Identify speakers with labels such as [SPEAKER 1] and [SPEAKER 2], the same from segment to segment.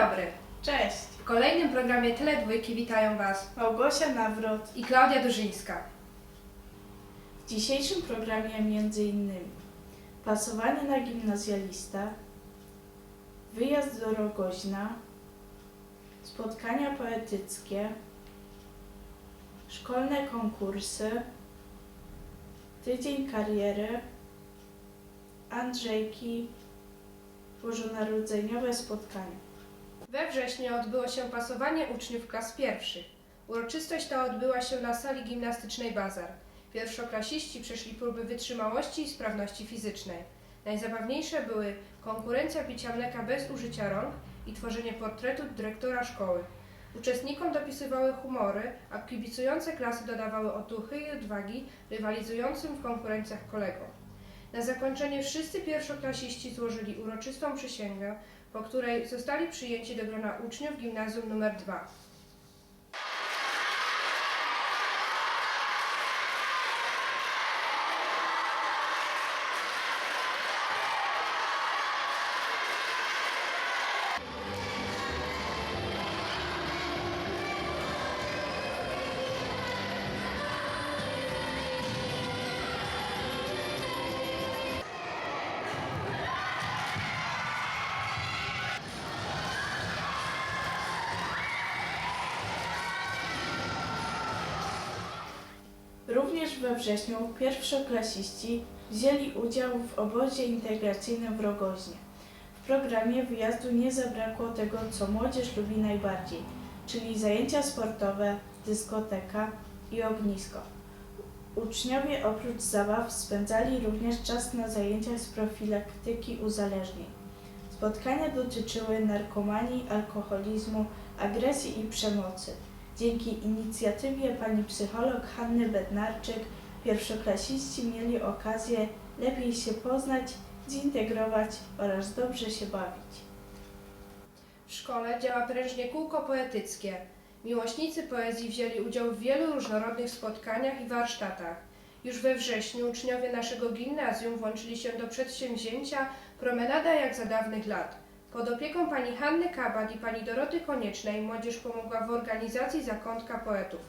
[SPEAKER 1] dobry.
[SPEAKER 2] Cześć,
[SPEAKER 1] W kolejnym programie Tele Dwójki witają Was
[SPEAKER 2] Małgosia Nawrot.
[SPEAKER 1] i Klaudia Durzyńska.
[SPEAKER 2] W dzisiejszym programie m.in. pasowanie na gimnazjalista, wyjazd do Rogoźna, spotkania poetyckie, szkolne konkursy, tydzień kariery, Andrzejki, bożonarodzeniowe spotkania.
[SPEAKER 1] We wrześniu odbyło się pasowanie uczniów klas pierwszych. Uroczystość ta odbyła się na sali gimnastycznej Bazar. Pierwszoklasiści przeszli próby wytrzymałości i sprawności fizycznej. Najzabawniejsze były konkurencja picia mleka bez użycia rąk i tworzenie portretu dyrektora szkoły. Uczestnikom dopisywały humory, a kibicujące klasy dodawały otuchy i odwagi rywalizującym w konkurencjach kolegom. Na zakończenie wszyscy pierwszoklasiści złożyli uroczystą przysięgę, po której zostali przyjęci do grona uczniów gimnazjum nr 2.
[SPEAKER 2] Również we wrześniu pierwszoklasiści wzięli udział w obozie integracyjnym w Rogoźnie. W programie wyjazdu nie zabrakło tego, co młodzież lubi najbardziej, czyli zajęcia sportowe, dyskoteka i ognisko. Uczniowie oprócz zabaw spędzali również czas na zajęciach z profilaktyki uzależnień. Spotkania dotyczyły narkomanii, alkoholizmu, agresji i przemocy. Dzięki inicjatywie pani psycholog Hanny Bednarczyk pierwszoklasiści mieli okazję lepiej się poznać, zintegrować oraz dobrze się bawić.
[SPEAKER 1] W szkole działa prężnie kółko poetyckie. Miłośnicy poezji wzięli udział w wielu różnorodnych spotkaniach i warsztatach. Już we wrześniu uczniowie naszego gimnazjum włączyli się do przedsięwzięcia Promenada jak za dawnych lat. Pod opieką pani Hanny Kabat i pani Doroty Koniecznej młodzież pomogła w organizacji Zakątka Poetów,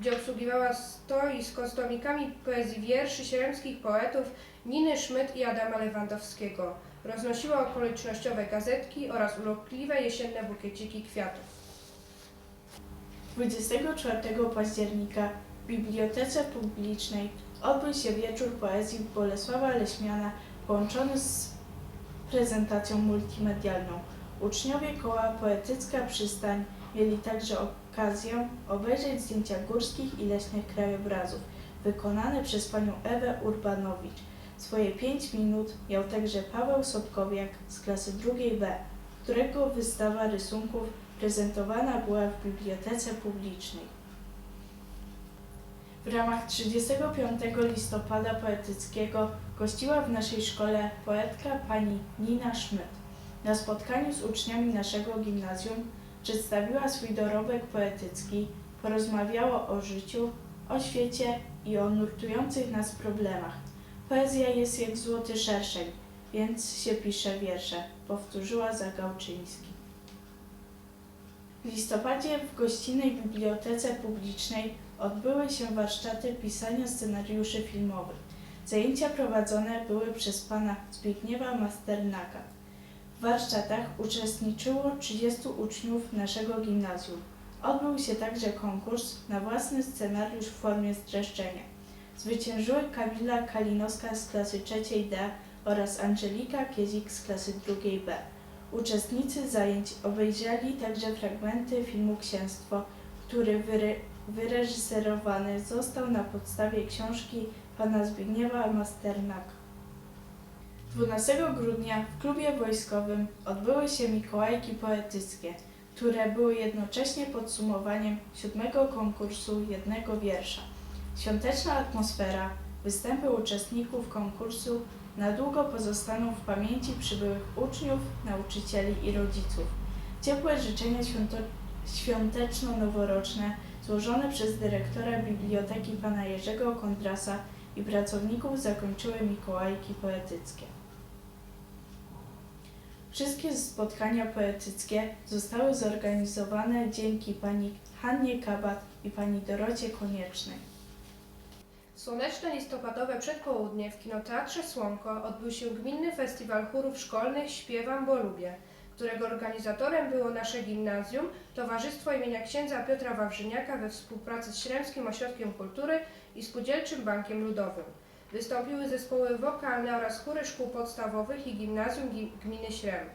[SPEAKER 1] gdzie obsługiwała stoisko z tomikami poezji wierszy śremskich poetów Niny Szmyt i Adama Lewandowskiego. Roznosiła okolicznościowe gazetki oraz urokliwe jesienne bukieciki kwiatów.
[SPEAKER 2] 24 października w Bibliotece Publicznej odbył się wieczór poezji Bolesława Leśmiana połączony z prezentacją multimedialną. Uczniowie koła Poetycka Przystań mieli także okazję obejrzeć zdjęcia górskich i leśnych krajobrazów wykonane przez panią Ewę Urbanowicz. Swoje 5 minut miał także Paweł Sobkowiak z klasy drugiej B, którego wystawa rysunków prezentowana była w Bibliotece Publicznej. W ramach 35 listopada poetyckiego gościła w naszej szkole poetka pani Nina Szmyt. Na spotkaniu z uczniami naszego gimnazjum przedstawiła swój dorobek poetycki, porozmawiała o życiu, o świecie i o nurtujących nas problemach. Poezja jest jak złoty szerszeń, więc się pisze wiersze, powtórzyła Zagałczyński. W listopadzie w gościnnej bibliotece publicznej odbyły się warsztaty pisania scenariuszy filmowych. Zajęcia prowadzone były przez pana Zbigniewa Masternaka. W warsztatach uczestniczyło 30 uczniów naszego gimnazjum. Odbył się także konkurs na własny scenariusz w formie streszczenia. Zwyciężyły Kamila Kalinowska z klasy trzeciej D oraz Angelika Kiezik z klasy drugiej B. Uczestnicy zajęć obejrzeli także fragmenty filmu Księstwo, który wyre wyreżyserowany został na podstawie książki pana Zbigniewa Masternaka. 12 grudnia w klubie wojskowym odbyły się Mikołajki Poetyckie, które były jednocześnie podsumowaniem siódmego konkursu jednego wiersza. Świąteczna atmosfera, występy uczestników konkursu na długo pozostaną w pamięci przybyłych uczniów, nauczycieli i rodziców. Ciepłe życzenia świąteczno-noworoczne złożone przez dyrektora biblioteki pana Jerzego Kondrasa i pracowników zakończyły Mikołajki poetyckie. Wszystkie spotkania poetyckie zostały zorganizowane dzięki pani Hannie Kabat i pani Dorocie Koniecznej.
[SPEAKER 1] Słoneczne listopadowe przedpołudnie w Kinoteatrze Słonko odbył się Gminny Festiwal Chórów Szkolnych Śpiewam, bo lubię, którego organizatorem było nasze gimnazjum, Towarzystwo imienia księdza Piotra Wawrzyniaka we współpracy z Śremskim Ośrodkiem Kultury i Spółdzielczym Bankiem Ludowym. Wystąpiły zespoły wokalne oraz chóry szkół podstawowych i gimnazjum Gi- gminy Śrem.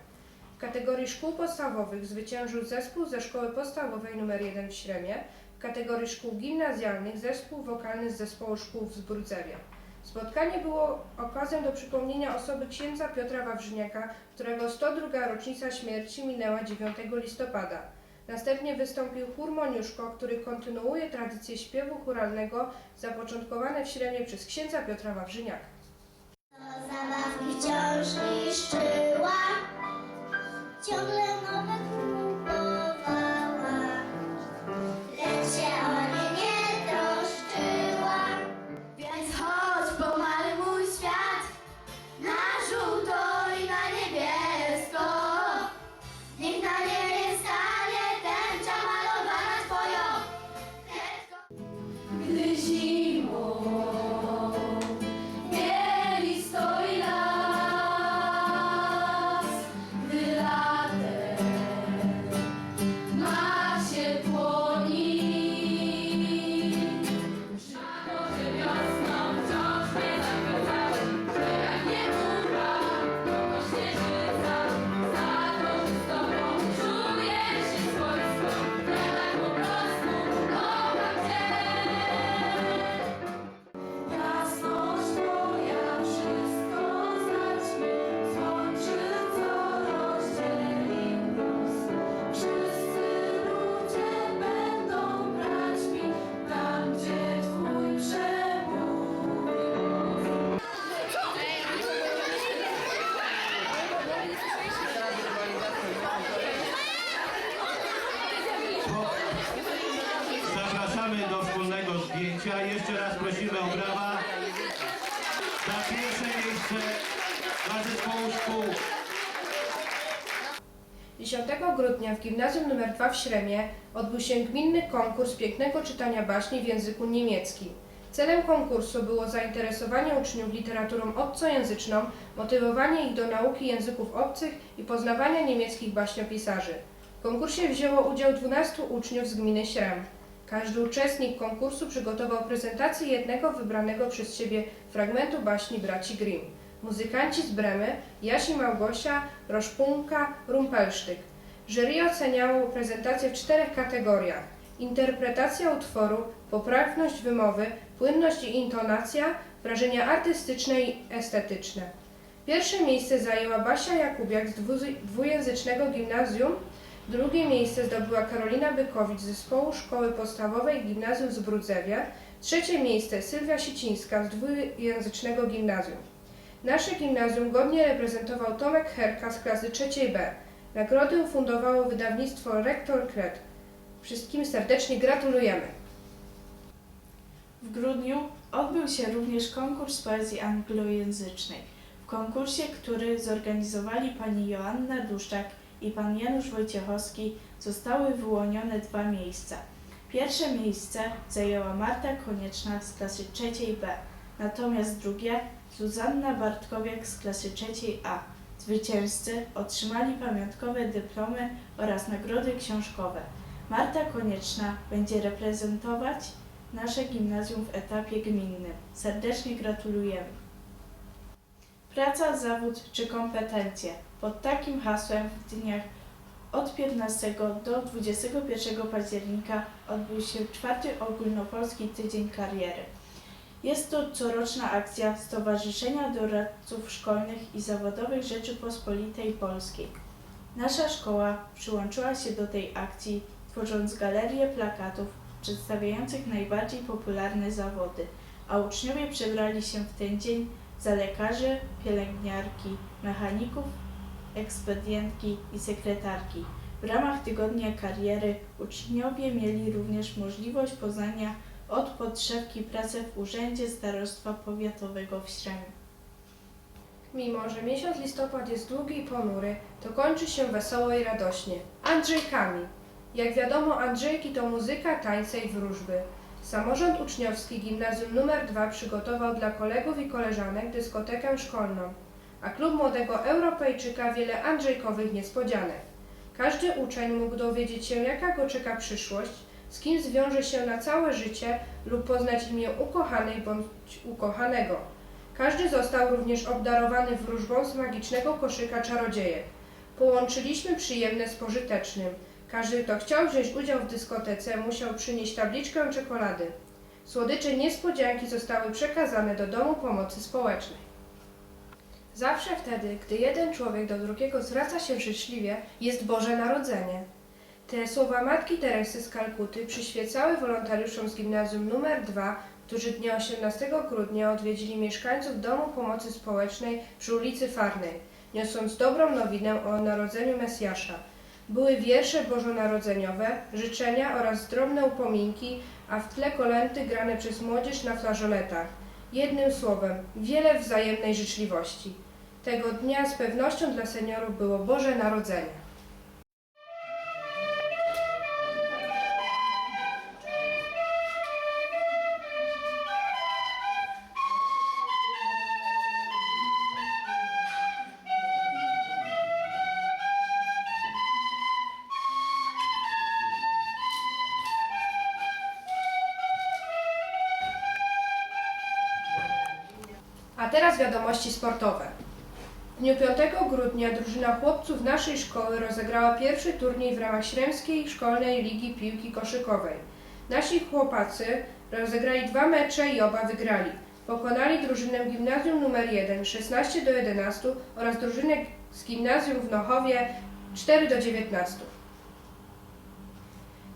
[SPEAKER 1] W kategorii szkół podstawowych zwyciężył zespół ze szkoły podstawowej nr 1 w Śremie, kategorii szkół gimnazjalnych zespół wokalny z zespołu szkół w Zbrudzewie. Spotkanie było okazją do przypomnienia osoby księdza Piotra Wawrzyniaka, którego 102. rocznica śmierci minęła 9 listopada. Następnie wystąpił chór Moniuszko, który kontynuuje tradycję śpiewu chóralnego zapoczątkowane w Śremie przez księdza Piotra Wawrzyniaka.
[SPEAKER 3] Zabawki wciąż niszczyła, ciągle nowe
[SPEAKER 4] Zapraszamy do wspólnego zdjęcia. Jeszcze raz prosimy o brawa. Za pierwsze miejsce dla zespołu szkół.
[SPEAKER 1] 10 grudnia w gimnazjum nr 2 w Śremie odbył się gminny konkurs pięknego czytania baśni w języku niemieckim. Celem konkursu było zainteresowanie uczniów literaturą obcojęzyczną, motywowanie ich do nauki języków obcych i poznawania niemieckich baśniopisarzy. W konkursie wzięło udział 12 uczniów z gminy Śrem. Każdy uczestnik konkursu przygotował prezentację jednego wybranego przez siebie fragmentu baśni braci Grimm. Muzykanci z Bremy, Jasi Małgosia, Roszpunka, Rumpelsztyk. Jury oceniało prezentację w czterech kategoriach. Interpretacja utworu, poprawność wymowy, płynność i intonacja, wrażenia artystyczne i estetyczne. Pierwsze miejsce zajęła Basia Jakubiak z dwu- dwujęzycznego gimnazjum, drugie miejsce zdobyła Karolina Bykowicz z zespołu szkoły podstawowej Gimnazjum z Brudzewie, trzecie miejsce Sylwia Sicińska z dwujęzycznego gimnazjum. Nasze gimnazjum godnie reprezentował Tomek Herka z klasy trzeciej B. Nagrody ufundowało wydawnictwo Rektor Kret. Wszystkim serdecznie gratulujemy.
[SPEAKER 2] W grudniu odbył się również konkurs poezji anglojęzycznej. W konkursie, który zorganizowali pani Joanna Duszczak i pan Janusz Wojciechowski, zostały wyłonione dwa miejsca. Pierwsze miejsce zajęła Marta Konieczna z klasy trzeciej B, natomiast drugie Zuzanna Bartkowiak z klasy trzeciej A. Zwycięzcy otrzymali pamiątkowe dyplomy oraz nagrody książkowe. Marta Konieczna będzie reprezentować nasze gimnazjum w etapie gminnym. Serdecznie gratulujemy. Praca, zawód czy kompetencje. Pod takim hasłem w dniach od 15 do 21 października odbył się czwarty ogólnopolski tydzień kariery. Jest to coroczna akcja Stowarzyszenia Doradców Szkolnych i Zawodowych Rzeczypospolitej Polskiej. Nasza szkoła przyłączyła się do tej akcji, tworząc galerię plakatów przedstawiających najbardziej popularne zawody, a uczniowie przebrali się w ten dzień za lekarzy, pielęgniarki, mechaników, ekspedientki i sekretarki. W ramach tygodnia kariery uczniowie mieli również możliwość poznania od podszewki pracy w Urzędzie Starostwa Powiatowego w Śremie.
[SPEAKER 1] Mimo, że miesiąc listopad jest długi i ponury, to kończy się wesoło i radośnie. Andrzejkami. Jak wiadomo, Andrzejki to muzyka, tańce i wróżby. Samorząd uczniowski Gimnazjum nr 2 przygotował dla kolegów i koleżanek dyskotekę szkolną, a klub młodego Europejczyka wiele Andrzejkowych niespodzianek. Każdy uczeń mógł dowiedzieć się, jaka go czeka przyszłość, z kim zwiąże się na całe życie lub poznać imię ukochanej bądź ukochanego. Każdy został również obdarowany wróżbą z magicznego koszyka czarodziejek. Połączyliśmy przyjemne z pożytecznym. Każdy, kto chciał wziąć udział w dyskotece, musiał przynieść tabliczkę czekolady. Słodycze niespodzianki zostały przekazane do Domu Pomocy Społecznej. Zawsze wtedy, gdy jeden człowiek do drugiego zwraca się życzliwie, jest Boże Narodzenie. Te słowa matki Teresy z Kalkuty przyświecały wolontariuszom z gimnazjum nr 2, którzy dnia 18 grudnia odwiedzili mieszkańców Domu Pomocy Społecznej przy ulicy Farnej, niosąc dobrą nowinę o narodzeniu Mesjasza. Były wiersze bożonarodzeniowe, życzenia oraz drobne upominki, a w tle kolenty grane przez młodzież na flażoletach. Jednym słowem, wiele wzajemnej życzliwości. Tego dnia z pewnością dla seniorów było Boże Narodzenie. Teraz wiadomości sportowe. W dniu 5 grudnia drużyna chłopców naszej szkoły rozegrała pierwszy turniej w ramach Śremskiej Szkolnej Ligi Piłki Koszykowej. Nasi chłopacy rozegrali dwa mecze i oba wygrali. Pokonali drużynę gimnazjum nr 1 16 do 11 oraz drużynę z gimnazjum w Nochowie 4 do 19.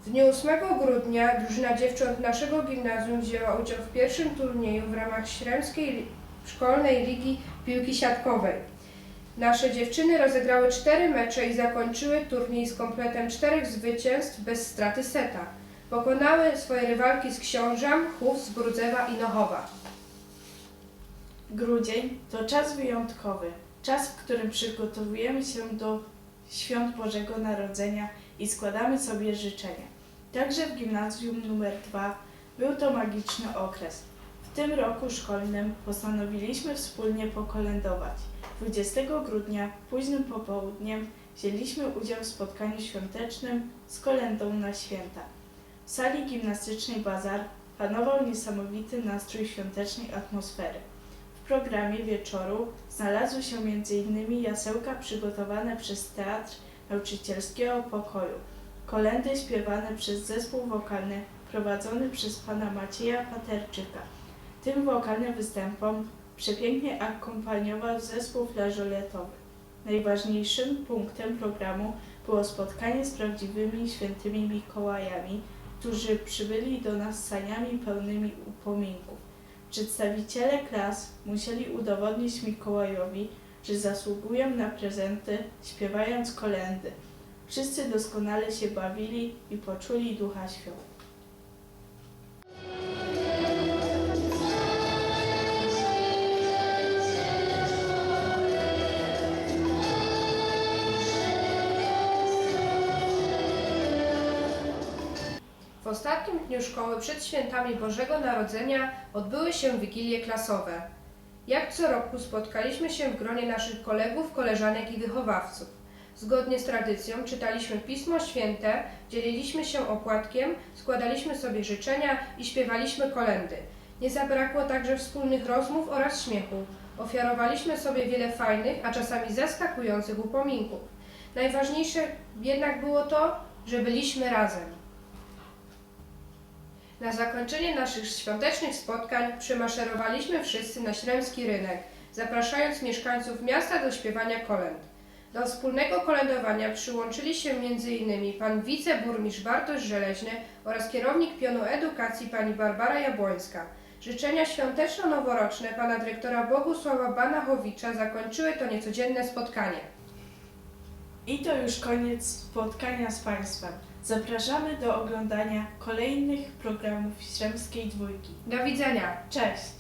[SPEAKER 1] W dniu 8 grudnia drużyna dziewcząt naszego gimnazjum wzięła udział w pierwszym turnieju w ramach Śremskiej Szkolnej Ligi Piłki Siatkowej. Nasze dziewczyny rozegrały cztery mecze i zakończyły turniej z kompletem czterech zwycięstw bez straty seta. Pokonały swoje rywalki z Książam, Chów, Zbrudzewa i Nochowa.
[SPEAKER 2] Grudzień to czas wyjątkowy, czas, w którym przygotowujemy się do świąt Bożego Narodzenia i składamy sobie życzenia. Także w gimnazjum nr 2 był to magiczny okres. Tym roku szkolnym postanowiliśmy wspólnie pokolędować. 20 grudnia późnym popołudniem wzięliśmy udział w spotkaniu świątecznym z kolendą na święta. W sali gimnastycznej Bazar panował niesamowity nastrój świątecznej atmosfery. W programie wieczoru znalazły się m.in. jasełka przygotowane przez Teatr Nauczycielskiego Pokoju, kolendy śpiewane przez zespół wokalny prowadzony przez pana Macieja Paterczyka. Tym wokalnym występom przepięknie akompaniował zespół flażoletowy. Najważniejszym punktem programu było spotkanie z prawdziwymi świętymi Mikołajami, którzy przybyli do nas saniami pełnymi upominków. Przedstawiciele klas musieli udowodnić Mikołajowi, że zasługują na prezenty, śpiewając kolendy. Wszyscy doskonale się bawili i poczuli ducha świąt.
[SPEAKER 1] Ostatnim dniu szkoły przed świętami Bożego Narodzenia odbyły się wigilie klasowe. Jak co roku spotkaliśmy się w gronie naszych kolegów, koleżanek i wychowawców. Zgodnie z tradycją czytaliśmy Pismo Święte, dzieliliśmy się opłatkiem, składaliśmy sobie życzenia i śpiewaliśmy kolendy. Nie zabrakło także wspólnych rozmów oraz śmiechu. Ofiarowaliśmy sobie wiele fajnych, a czasami zaskakujących upominków. Najważniejsze jednak było to, że byliśmy razem. Na zakończenie naszych świątecznych spotkań przemaszerowaliśmy wszyscy na Śremski Rynek, zapraszając mieszkańców miasta do śpiewania kolęd. Do wspólnego kolędowania przyłączyli się m.in. pan wiceburmistrz Bartosz Żeleźny oraz kierownik pionu edukacji pani Barbara Jabłońska. Życzenia świąteczno-noworoczne pana dyrektora Bogusława Banachowicza zakończyły to niecodzienne spotkanie.
[SPEAKER 2] I to już koniec spotkania z Państwem. Zapraszamy do oglądania kolejnych programów Śremskiej Dwójki.
[SPEAKER 1] Do widzenia!
[SPEAKER 2] Cześć!